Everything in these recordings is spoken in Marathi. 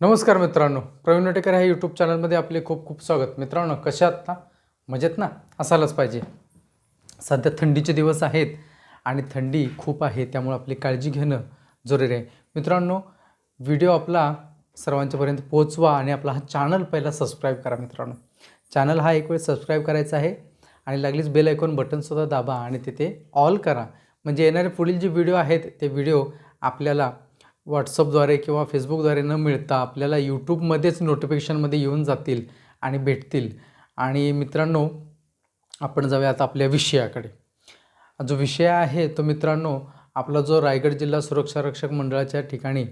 नमस्कार मित्रांनो. प्रवीण नटेकर ह्या यूट्यूब चॅनलमध्ये आपले खूप खूप स्वागत. मित्रांनो कशा आहात ना? मजेत ना? असायलाच पाहिजे. सध्या थंडीचे दिवस आहेत आणि थंडी खूप आहे त्यामुळे आपली काळजी घेणं जरुरी आहे. मित्रांनो व्हिडिओ आपला सर्वांच्यापर्यंत पोहोचवा आणि आपला हा चॅनल पहिला सबस्क्राईब करा मित्रांनो. चॅनल हा एक वेळ सबस्क्राईब करायचा आहे आणि लागलीच बेल ऐकून बटनसुद्धा दाबा आणि तिथे ऑल करा. म्हणजे येणारे पुढील जे व्हिडिओ आहेत ते व्हिडिओ आपल्याला व्हॉट्सअपद्वारे किंवा फेसबुकद्वारे न मिळता आपल्याला यूट्यूबमध्येच नोटिफिकेशनमध्ये येऊन जातील आणि भेटतील. आणि मित्रांनो आपण जाऊया आता आपल्या विषयाकडे. जो विषय आहे तो मित्रांनो आपला जो रायगड जिल्हा सुरक्षा रक्षक मंडळाच्या ठिकाणी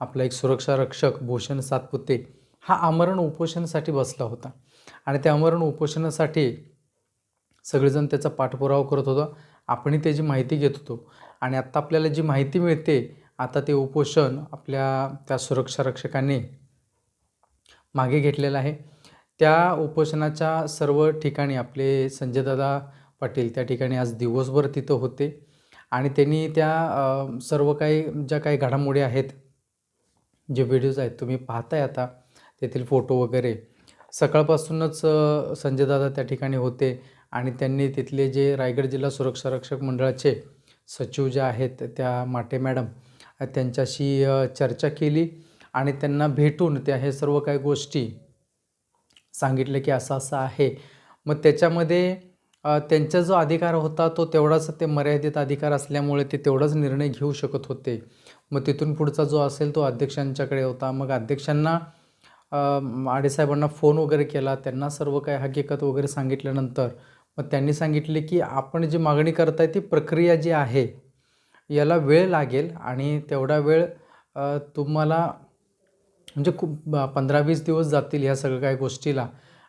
आपला एक सुरक्षा रक्षक भूषण सातपुते हा आमरण उपोषणासाठी बसला होता. आणि त्या आमरण उपोषणासाठी सगळेजण त्याचा पाठपुरावा करत होतो. आपणही त्याची माहिती घेत होतो. आणि आत्ता आपल्याला जी माहिती मिळते आता ते उपोषण आपल्या त्या सुरक्षा रक्षकांनी मागे घेतलेलं आहे. त्या उपोषणाच्या सर्व ठिकाणी आपले संजयदादा पाटील त्या ठिकाणी आज दिवसभर तिथं होते आणि त्यांनी त्या सर्व काही ज्या काही घडामोडी आहेत जे व्हिडिओज आहेत तुम्ही पाहताय आता तेथील फोटो वगैरे. सकाळपासूनच संजयदादा त्या ठिकाणी होते आणि त्यांनी तिथले जे रायगड जिल्हा सुरक्षा रक्षक मंडळाचे सचिव जे आहेत त्या माटे मॅडम त्यांच्याशी चर्चा केली आणि त्यांना भेटून त्या हे सर्व काही गोष्टी सांगितलं की असं असं आहे. मग त्याच्यामध्ये त्यांचा जो अधिकार होता तो तेवढाच ते मर्यादित अधिकार असल्यामुळे ते तेवढाच निर्णय घेऊ शकत होते. मग तिथून पुढचा जो असेल तो अध्यक्षांच्याकडे होता. मग अध्यक्षांना आडेसाहेबांना फोन वगैरे केला. त्यांना सर्व काही हकीकत वगैरे सांगितल्यानंतर मग त्यांनी सांगितले की आपण जी मागणी करताय ती प्रक्रिया जी आहे याला वेळ लागेल आणि तेवढा वेळ तुम्हाला म्हणजे खूप पंधरा वीस दिवस जातील ह्या सगळ्या काही गोष्टीला.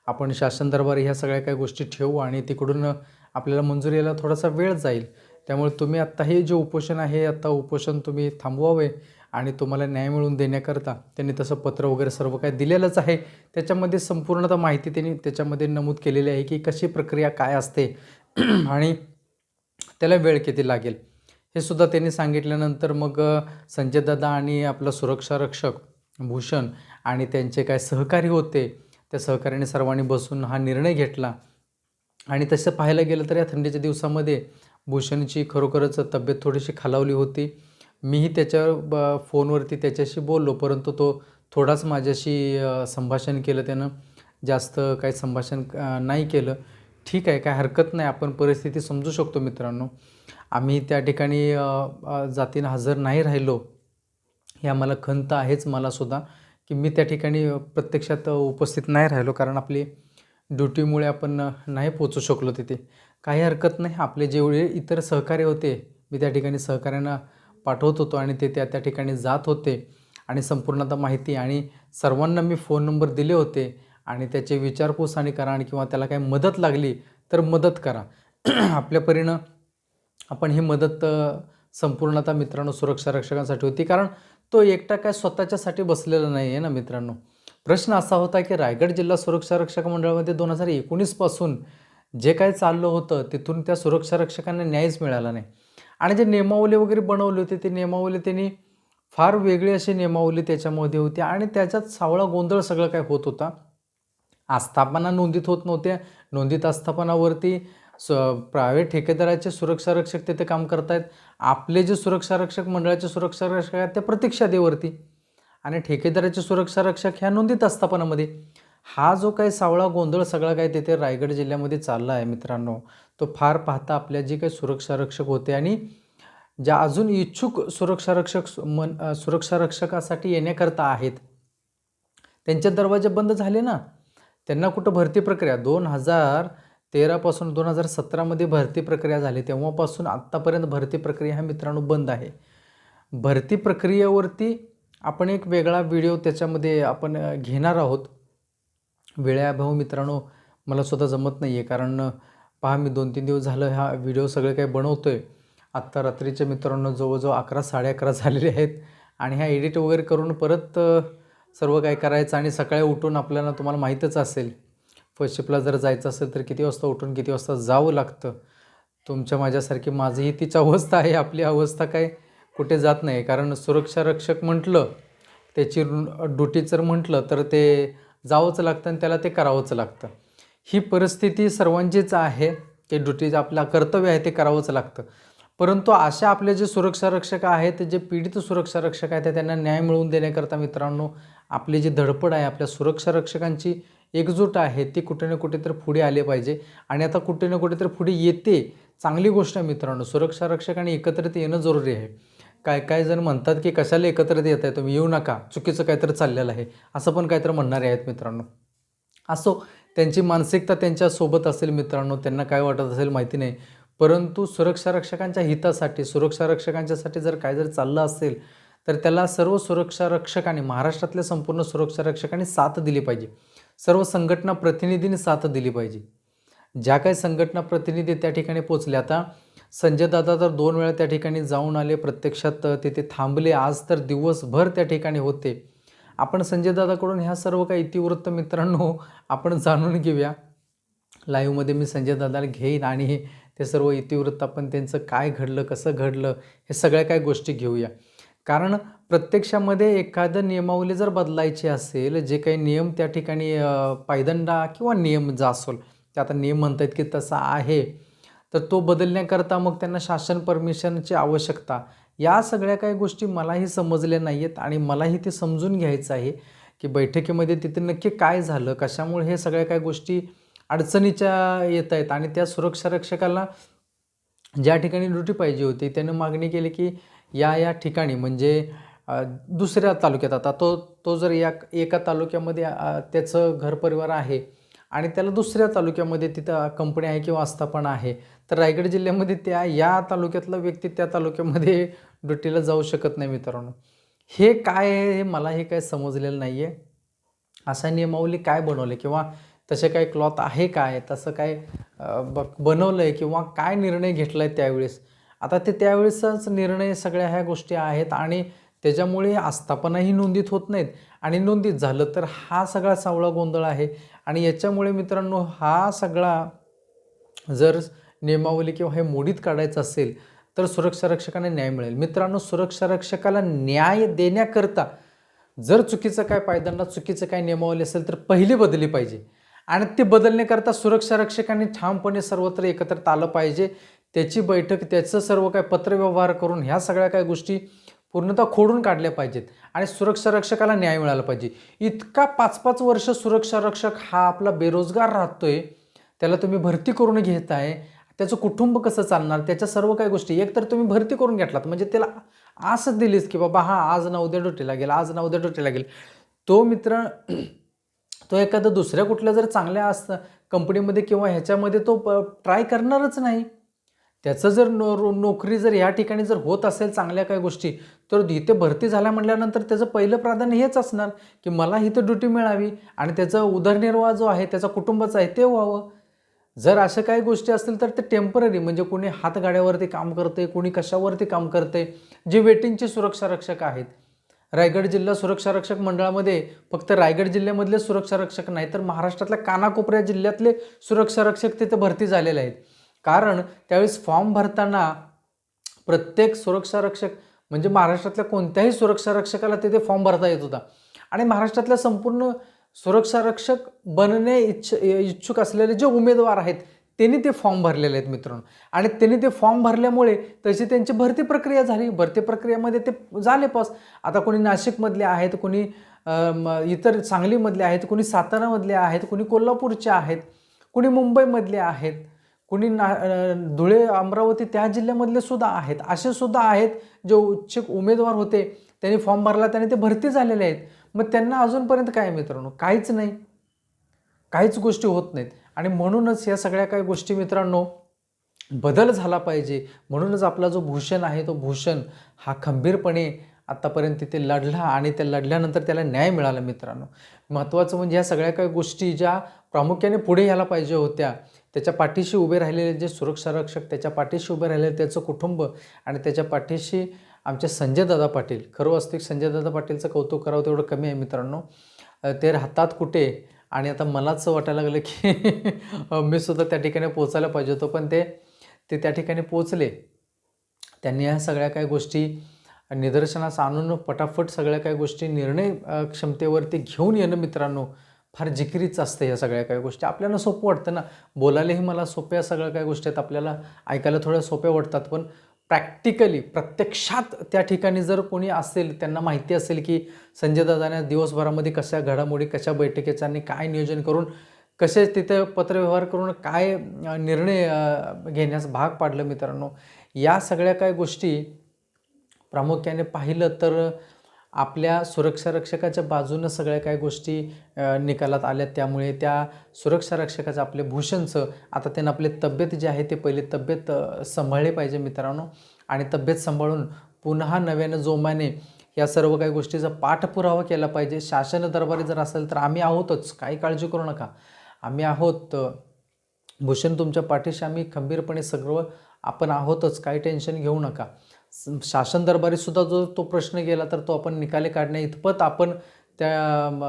आपण शासन दरबारी ह्या सगळ्या काही गोष्टी ठेवू आणि तिकडून आपल्याला मंजुरी यायला थोडासा वेळ जाईल. त्यामुळे तुम्ही आत्ता हे जे उपोषण आहे आत्ता उपोषण तुम्ही थांबवावे आणि तुम्हाला न्याय मिळवून देण्याकरता त्यांनी तसं पत्र वगैरे सर्व काही दिलेलंच आहे. त्याच्यामध्ये संपूर्णतः माहिती त्यांनी त्याच्यामध्ये नमूद केलेली आहे की कशी प्रक्रिया काय असते. आणि त्याला वेळ किती लागेल. हे सुद्धा त्यांनी सांगितल्यानंतर मग संजय संजयदादा आणि आपला सुरक्षा रक्षक भूषण आणि त्यांचे काय सहकारी होते त्या सहकार्याने सर्वांनी बसून हा निर्णय घेतला. आणि तसं पाहायला गेलं तर या थंडीच्या दिवसामध्ये भूषणची खरोखरच तब्येत थोडीशी खालावली होती. मीही त्याच्यावर ब फोनवरती त्याच्याशी बोललो परंतु तो थोडाच माझ्याशी संभाषण केलं त्यानं. जास्त काही संभाषण नाही केलं. ठीक आहे काय हरकत नाही आपण परिस्थिती समजू शकतो मित्रांनो. आम्ही त्या ठिकाणी जातीनं हजर नाही राहिलो हे आम्हाला खंत आहेच मलासुद्धा की मी त्या ठिकाणी प्रत्यक्षात उपस्थित नाही राहिलो कारण आपली ड्युटीमुळे आपण नाही पोचू शकलो तिथे. काही हरकत नाही आपले जेवढे इतर सहकार्य होते मी त्या ठिकाणी सहकाऱ्यांना पाठवत होतो आणि ते त्या त्या ठिकाणी जात होते. आणि संपूर्णतः माहिती आणि सर्वांना मी फोन नंबर दिले होते आणि त्याचे विचारपूस आणि करा आणि किंवा त्याला काही मदत लागली तर मदत करा. आपल्या परीनं आपण ही मदत संपूर्णतः मित्रांनो सुरक्षा रक्षकांसाठी होती. कारण तो एकटा काय स्वतःच्यासाठी बसलेला नाही आहे ना मित्रांनो. प्रश्न असा होता की रायगड जिल्हा सुरक्षा रक्षक मंडळामध्ये दोन हजार एकोणीसपासून जे काय चाललं होतं तिथून त्या सुरक्षा रक्षकांना न्यायच मिळाला नाही. आणि जे नियमावली वगैरे बनवली होती ती नियमावली त्यांनी फार वेगळी अशी नियमावली त्याच्यामध्ये होती. आणि त्याच्यात सावळा गोंधळ सगळं काय होत होता. आस्थापना नोंदीत होत नव्हत्या. नोंदीत आस्थापनावरती स प्रायव्हेट ठेकेदाराचे सुरक्षा रक्षक तिथे काम करतायत. आपले जे सुरक्षा रक्षक मंडळाचे सुरक्षा रक्षक आहेत ते प्रतीक्षादेवरती आणि ठेकेदाराचे सुरक्षा रक्षक ह्या नोंदीत आस्थापनामध्ये. हा जो काही सावळा गोंधळ सगळा काय तिथे रायगड जिल्ह्यामध्ये चालला आहे मित्रांनो तो फार पाहता आपल्या जे काही सुरक्षा रक्षक होते आणि ज्या अजून इच्छुक सुरक्षा रक्षक सु- मन सुरक्षारक्षकासाठी सुरक्षा रक्षकासाठी येण्याकरता आहेत त्यांचे दरवाजे बंद झाले ना? त्यांना कुठं भरती प्रक्रिया? दोन हजार तेरापासून दोन हजार सतरामध्ये भरती प्रक्रिया झाली. तेव्हापासून आत्तापर्यंत भरती प्रक्रिया ह्या मित्रांनो बंद आहे. भरती प्रक्रियेवरती आपण एक वेगळा व्हिडिओ त्याच्यामध्ये आपण घेणार आहोत. वेळेअभाव मित्रांनो मला स्वतः जमत नाही आहे कारण पहा मी दोन तीन दिवस झालं हा व्हिडिओ सगळे काही बनवतो आहे आत्ता रात्रीच्या मित्रांनो जवळजवळ अकरा साडे अकरा झालेले आहेत. आणि ह्या एडिट वगैरे करून परत सर्व काय करायचं आणि सकाळी उठून आपल्याला तुम्हाला माहीतच असेल. फर्स्ट शिपला जर जायचं असेल तर किती वाजता उठून किती वाजता जावं लागतं? तुमच्या माझ्यासारखी माझीही तीच अवस्था आहे. आपली अवस्था काय कुठे जात नाही. कारण सुरक्षा रक्षक म्हटलं त्याची ड्युटी जर म्हटलं तर ते जावंच लागतं आणि त्याला ते करावंच लागतं. ही परिस्थिती सर्वांचीच आहे. ते ड्युटी आपलं कर्तव्य आहे ते करावंच लागतं. परंतु अशा आपले जे सुरक्षा रक्षक आहेत जे पीडित सुरक्षा रक्षक आहेत त्यांना न्याय मिळवून देण्याकरता मित्रांनो आपली जी धडपड आहे आपल्या सुरक्षा रक्षकांची एकजूट आहे ती कुठे ना कुठे तर पुढे आले पाहिजे. आणि आता कुठे ना कुठे तर पुढे येते चांगली गोष्ट आहे मित्रांनो सुरक्षा रक्षकांनी एकत्रित येणं जरुरी आहे. काय काय जण म्हणतात की कशाला एकत्रित येत आहे तुम्ही येऊ नका चुकीचं काहीतरी चाललेलं आहे असं पण काहीतरी म्हणणारे आहेत मित्रांनो. असो त्यांची मानसिकता त्यांच्यासोबत असेल मित्रांनो त्यांना काय वाटत असेल माहिती नाही परंतु सुरक्षा रक्षकांच्या हितासाठी सुरक्षा रक्षकांच्यासाठी जर काय जर चाललं असेल तर त्याला सर्व सुरक्षा रक्षकांनी महाराष्ट्रातल्या संपूर्ण सुरक्षा रक्षकांनी साथ दिली पाहिजे. सर्व संघटना प्रतिनिधींनी साथ दिली पाहिजे. ज्या काही संघटना प्रतिनिधी त्या ठिकाणी पोचले आता संजय दादा तर दोन वेळा त्या ठिकाणी जाऊन आले प्रत्यक्षात तिथे थांबले आज तर दिवसभर त्या ठिकाणी होते. आपण संजय दादाकडून ह्या सर्व काही इतिवृत्त मित्रांनो आपण जाणून घेऊया. लाईव्हमध्ये मी संजय दादाला घेईन आणि ते सर्व इतिवृत्त आपण त्यांचं काय घडलं कसं घडलं हे सगळ्या काही गोष्टी घेऊया. कारण प्रत्यक्षामध्ये एखादं नियमावली जर बदलायची असेल जे काही नियम त्या ठिकाणी पायदंडा किंवा नियम जा असेल ते आता नियम म्हणतात की तसा आहे तर तो बदलण्याकरता मग त्यांना शासन परमिशनची आवश्यकता. या सगळ्या काही गोष्टी मलाही समजल्या नाही आहेत आणि मलाही ते समजून घ्यायचं आहे की बैठकीमध्ये तिथे नक्की काय झालं कशामुळे हे सगळ्या काही गोष्टी अडचणीच्या येत आहेत. आणि त्या सुरक्षा रक्षकाला ज्या ठिकाणी ड्युटी पाहिजे होती त्यानं मागणी केली की या या ठिकाणी म्हणजे दुसऱ्या तालुक्यात आता तो तो जर या एका तालुक्यामध्ये त्याचं घरपरिवार आहे आणि त्याला दुसऱ्या तालुक्यामध्ये तिथं कंपनी आहे किंवा आस्थापना आहे तर रायगड जिल्ह्यामध्ये त्या या तालुक्यातला व्यक्ती त्या तालुक्यामध्ये ड्युटीला जाऊ शकत नाही मित्रांनो. हे काय आहे हे मलाही काय समजलेलं नाही आहे असा नियमावली काय बनवले किंवा तसे काय क्लॉथ आहे काय? तसं काय ब बनवलं आहे किंवा काय निर्णय घेतला आहे त्यावेळेस? आता ते त्यावेळेसच निर्णय सगळ्या ह्या गोष्टी आहेत आणि त्याच्यामुळे आस्थापनाही नोंदीत होत नाहीत. आणि नोंदीत झालं तर हा सगळा सावळा गोंधळ आहे. आणि याच्यामुळे मित्रांनो हा सगळा जर नियमावली किंवा हे मोडीत काढायचं असेल तर सुरक्षा रक्षकांना न्याय मिळेल. मित्रांनो सुरक्षा रक्षकाला न्याय देण्याकरता जर चुकीचं काय पायदंडात चुकीचं काय नियमावली असेल तर पहिली बदलली पाहिजे. आणि ते बदलण्याकरता सुरक्षा रक्षकांनी ठामपणे सर्वत्र एकत्रित आलं पाहिजे. त्याची बैठक त्याचं सर्व काय पत्रव्यवहार करून ह्या सगळ्या काय गोष्टी पूर्णतः खोडून काढल्या पाहिजेत. आणि सुरक्षा रक्षकाला न्याय मिळाला पाहिजे. इतका पाच पाच वर्ष सुरक्षा रक्षक हा आपला बेरोजगार राहतोय. त्याला तुम्ही भरती करून घेताय. त्याचं कुटुंब कसं चालणार? त्याच्या सर्व काही गोष्टी. एकतर तुम्ही भरती करून घेतलात. म्हणजे त्याला आसच दिलीस की बाबा हा आज ना उद्या ड्युटीला गेला आज ना उद्या ड्युटीला गेला. तो मित्र तो एखादा दुसऱ्या कुठल्या जर चांगल्या असतं कंपनीमध्ये किंवा ह्याच्यामध्ये तो ट्राय करणारच नाही. त्याचं जर नो रो- नोकरी जर ह्या ठिकाणी जर होत असेल चांगल्या काही गोष्टी तर इथे भरती झाल्या म्हटल्यानंतर त्याचं पहिलं प्राधान्य हेच असणार की मला इथं ड्युटी मिळावी आणि त्याचा उदरनिर्वाह जो आहे त्याचा कुटुंबाचा आहे ते व्हावं. जर अशा काही गोष्टी असतील तर ते टेंपररी म्हणजे कोणी हातगाड्यावरती काम करते कोणी कशावरती काम करते जे वेटिंगचे सुरक्षा रक्षक आहेत रायगड जिल्हा सुरक्षा रक्षक मंडळामध्ये फक्त रायगड जिल्ह्यामधले सुरक्षा रक्षक नाही तर महाराष्ट्रातल्या कानाकोपऱ्या जिल्ह्यातले सुरक्षा रक्षक तिथे भरती झालेले आहेत. कारण त्यावेळेस फॉर्म भरताना प्रत्येक सुरक्षा रक्षक म्हणजे महाराष्ट्रातल्या कोणत्याही सुरक्षा रक्षकाला तिथे फॉर्म भरता येत होता. आणि महाराष्ट्रातल्या संपूर्ण सुरक्षा रक्षक बनणे इच्छ इच्छुक असलेले जे उमेदवार आहेत त्यांनी ते फॉर्म भरलेले आहेत मित्रांनो. आणि त्यांनी ते फॉर्म भरल्यामुळे तशी त्यांची भरती प्रक्रिया झाली. भरती प्रक्रियेमध्ये ते झाले पास आता कोणी नाशिकमधले आहेत कोणी इतर सांगलीमधले आहेत कोणी सातारामधले आहेत कोणी कोल्हापूरचे आहेत कोणी मुंबईमधले आहेत कोणी ना धुळे अमरावती त्या जिल्ह्यामधले सुद्धा आहेत. असे सुद्धा आहेत जे इच्छुक उमेदवार होते त्यांनी फॉर्म भरला त्याने ते भरती झालेले आहेत. मग त्यांना अजूनपर्यंत काय मित्रांनो? काहीच नाही. काहीच गोष्टी होत नाहीत. आणि म्हणूनच या सगळ्या काही गोष्टी मित्रांनो बदल झाला पाहिजे. म्हणूनच आपला जो भूषण आहे तो भूषण हा खंबीरपणे आत्तापर्यंत तिथे लढला आणि त्या लढल्यानंतर त्याला न्याय मिळाला मित्रांनो. महत्त्वाचं म्हणजे ह्या सगळ्या काही गोष्टी ज्या प्रामुख्याने पुढे यायला पाहिजे होत्या त्याच्या पाठीशी उभे राहिलेले जे सुरक्षा रक्षक त्याच्या पाठीशी उभे राहिलेले त्याचं कुटुंब आणि त्याच्या पाठीशी आमचे संजयदादा पाटील. खरं वास्तविक संजयदादा पाटीलचं कौतुक करावं तेवढं कमी आहे मित्रांनो. ते राहतात कुठे? आणि आता मलाच वाटायला लागलं की मी सुद्धा त्या ठिकाणी पोचायला पाहिजे होतो. पण ते ते त्या ठिकाणी पोचले त्यांनी ह्या सगळ्या काही गोष्टी निदर्शनास आणून पटाफट सगळ्या काही गोष्टी निर्णय क्षमतेवरती घेऊन येणं मित्रांनो फार जिकिरीच असतं या सगळ्या काही गोष्टी. आपल्याला सोपं वाटतं ना. बोलायलाही मला सोप्या सगळ्या काही गोष्टी आहेत. आपल्याला ऐकायला थोड्या सोप्या वाटतात. पण प्रॅक्टिकली प्रत्यक्षात त्या ठिकाणी जर कोणी असेल त्यांना माहिती असेल की संजय दादाने दिवसभरामध्ये कशा घडामोडी कशा बैठकीचा आणि काय नियोजन करून कसे तिथे पत्रव्यवहार करून काय निर्णय घेण्यास भाग पाडलं मित्रांनो. या सगळ्या काय गोष्टी प्रामुख्याने पाहिलं तर आपल्या सुरक्षारक्षकाच्या बाजूनं सगळ्या काही गोष्टी निकालात आल्या त्यामुळे त्या सुरक्षारक्षकाचं आपले भूषणचं आता त्यांना आपली तब्येत जी आहे ते पहिले तब्येत सांभाळले सांभाळली पाहिजे मित्रांनो. आणि तब्येत सांभाळून पुन्हा नव्यानं जोमाने या सर्व काही गोष्टीचा पाठपुरावा केला पाहिजे. शासन दरबारी जर असेल तर आम्ही आहोतच. काही काळजी करू नका. आम्ही आहोत भूषण तुमच्या पाठीशी. आम्ही खंबीरपणे सर्व आपण आहोतच. काही टेन्शन घेऊ नका. शासन दरबारी सुद्धा जो तो प्रश्न गेला तर तो आपण निकाले काढण्या इतपत आपण त्या म,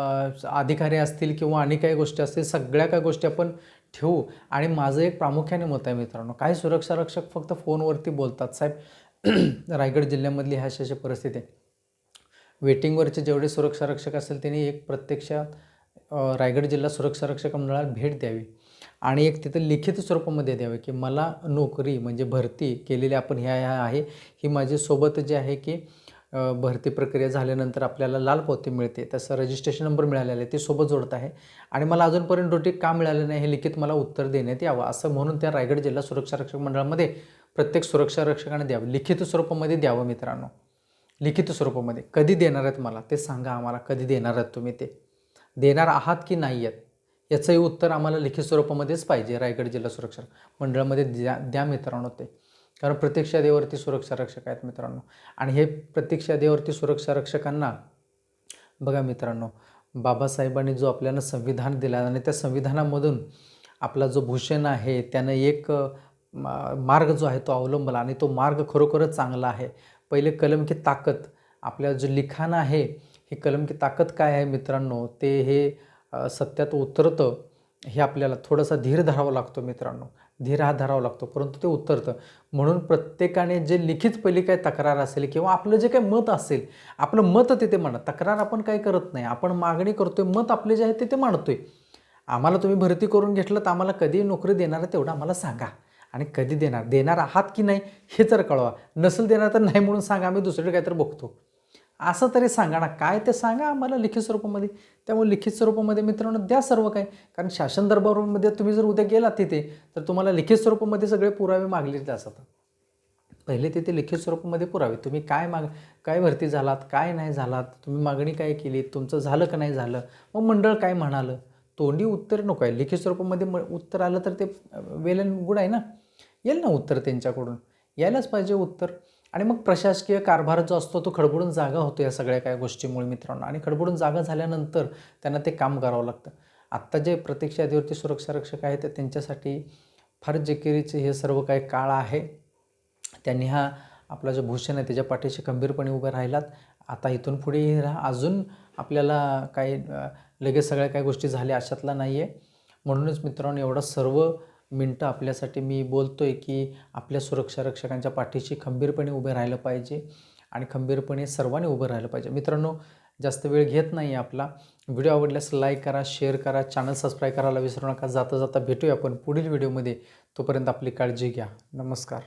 अधिकारी असतील किंवा आणि काही गोष्टी असतील सगळ्या काही गोष्टी आपण ठेवू. आणि माझं एक प्रामुख्याने मत आहे मित्रांनो काही सुरक्षा रक्षक फक्त फोनवरती बोलतात. साहेब रायगड जिल्ह्यामधली ह्या अशी अशी परिस्थिती आहे. वेटिंगवरचे जेवढे सुरक्षा रक्षक असेल त्यांनी एक प्रत्यक्षात रायगड जिल्हा सुरक्षा रक्षक मंडळाला भेट द्यावी. आणि एक तिथं लिखित स्वरूपामध्ये द्यावे की मला नोकरी म्हणजे भरती केलेली आपण ह्या ह्या आहे ही माझी सोबत जे आहे की भरती प्रक्रिया झाल्यानंतर आपल्याला लाल पावती मिळते तसं रजिस्ट्रेशन नंबर मिळालेला आहे ते सोबत जोडत आहे. आणि मला अजूनपर्यंत ड्युटी का मिळालं नाही हे लिखित मला उत्तर देण्यात यावं असं म्हणून त्या रायगड जिल्हा सुरक्षा रक्षक मंडळामध्ये प्रत्येक सुरक्षा रक्षकाने द्यावं. लिखित स्वरूपामध्ये द्यावं मित्रांनो. लिखित स्वरूपामध्ये. कधी देणार आहेत मला ते सांगा आम्हाला. कधी देणार आहात तुम्ही ते? देणार आहात की नाही आहेत? याचंही उत्तर आम्हाला लिखित स्वरूपामध्येच पाहिजे रायगड जिल्हा सुरक्षा मंडळामध्ये द्या द्या मित्रांनो ते. कारण प्रत्यक्ष यादीवरती सुरक्षा रक्षक आहेत मित्रांनो. आणि हे प्रत्यक्ष यादीवरती सुरक्षा रक्षकांना बघा मित्रांनो बाबासाहेबांनी जो आपल्याला संविधान दिला आणि त्या संविधानामधून आपला जो भूषण आहे त्यानं एक मा- मार्ग जो आहे तो अवलंबला आणि तो मार्ग खरोखरच चांगला आहे. पहिले कलम की ताकद आपल्या जो लिखाण आहे हे कलम की ताकद काय आहे मित्रांनो ते हे सत्यात उतरतं हे आपल्याला थोडासा धीर धरावा लागतो मित्रांनो. धीर हा धरावा लागतो परंतु ते उतरतं. म्हणून प्रत्येकाने जे लिखित पहिली काय तक्रार असेल किंवा आपलं जे काही मत असेल आपलं मत तिथे म्हणा. तक्रार आपण काय करत नाही. आपण मागणी करतोय मत आपले जे आहे ते ते मांडतोय. आम्हाला तुम्ही भरती करून घेतलं तर आम्हाला कधी नोकरी देणार आहे तेवढं आम्हाला सांगा. आणि कधी देणार? देणार आहात की नाही हे जर कळवा. नसेल देणार तर नाही म्हणून सांगा. आम्ही दुसरीकडे काहीतरी बघतो. असं तरी सांगा ना. काय ते सांगा आम्हाला लिखित स्वरूपामध्ये. त्यामुळे लिखित स्वरूपामध्ये मित्रांनो द्या सर्व काय कारण शासन दरबारमध्ये तुम्ही जर उद्या गेलात तिथे तर तुम्हाला लिखित स्वरूपामध्ये सगळे पुरावे मागले असतात. पहिले तिथे लिखित स्वरूपामध्ये पुरावे. तुम्ही काय माग काय भरती झालात काय नाही झालात तुम्ही मागणी काय केली तुमचं झालं का नाही झालं मग मंडळ काय म्हणालं? तोंडी उत्तर नको आहे. लिखित स्वरूपामध्ये म उत्तर आलं तर ते वेल अँड गुड आहे ना? येईल ना उत्तर त्यांच्याकडून. यायलाच पाहिजे उत्तर. आणि मग प्रशासकीय कारभार जो असतो तो खडबडून जागा होतो या सगळ्या काय गोष्टीमुळे मित्रांनो. आणि खडबडून जागा झाल्यानंतर त्यांना ते काम करावं लागतं. आत्ता जे प्रत्यक्ष यादीवरती सुरक्षा रक्षक आहेत त्यांच्यासाठी फार जिकिरीचे हे सर्व काही काळ आहे. त्यांनी हा आपला जो भूषण आहे त्याच्या पाठीशी खंबीरपणे उभे राहिलात. आता इथून पुढे राहा. अजून आपल्याला काही लगेच सगळ्या काही गोष्टी झाल्या अशातला नाही आहे म्हणूनच मित्रांनो एवढं सर्व मिनटं आपल्यासाठी मी बोलतो आहे की आपल्या सुरक्षा रक्षकांच्या पाठीशी खंबीरपणे उभे राहिलं पाहिजे आणि खंबीरपणे सर्वांनी उभं राहिलं पाहिजे. मित्रांनो जास्त वेळ घेत नाही आपला. व्हिडिओ आवडल्यास लाईक करा शेअर करा चॅनल सबस्क्राईब करायला विसरू नका. जाता जाता भेटूया आपण पुढील व्हिडिओमध्ये. तोपर्यंत आपली काळजी घ्या. नमस्कार.